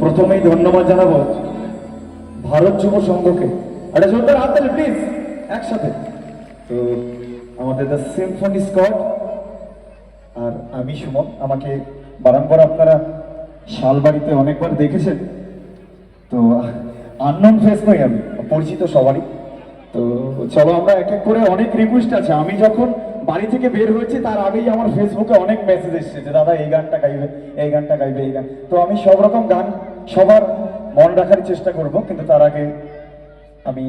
প্রথমেই ধন্যবাদ জানাব ভারত যুব সংঘকে। একটা জোরদার হাত তালি প্লিজ একসাথে। তো আমাদের দ্য সিম্ফনি স্কট আর আমি সুমন, আমাকে বারংবার আপনারা শালবাড়িতে অনেকবার দেখেছেন। তো আননোন ফেস নই আমি, পরিচিত সবারই। তো চলো, আমরা এক এক করে অনেক রিকোয়েস্ট আছে। আমি যখন বাড়ি থেকে বের হয়েছে, তার আগেই আমার ফেসবুকে অনেক মেসেজ এসেছে যে, দাদা, এই গানটা গাইবে, এই গানটা গাইবে, এই গান। তো আমি সব রকম গান সবার মন রাখার চেষ্টা করব, কিন্তু তার আগে আমি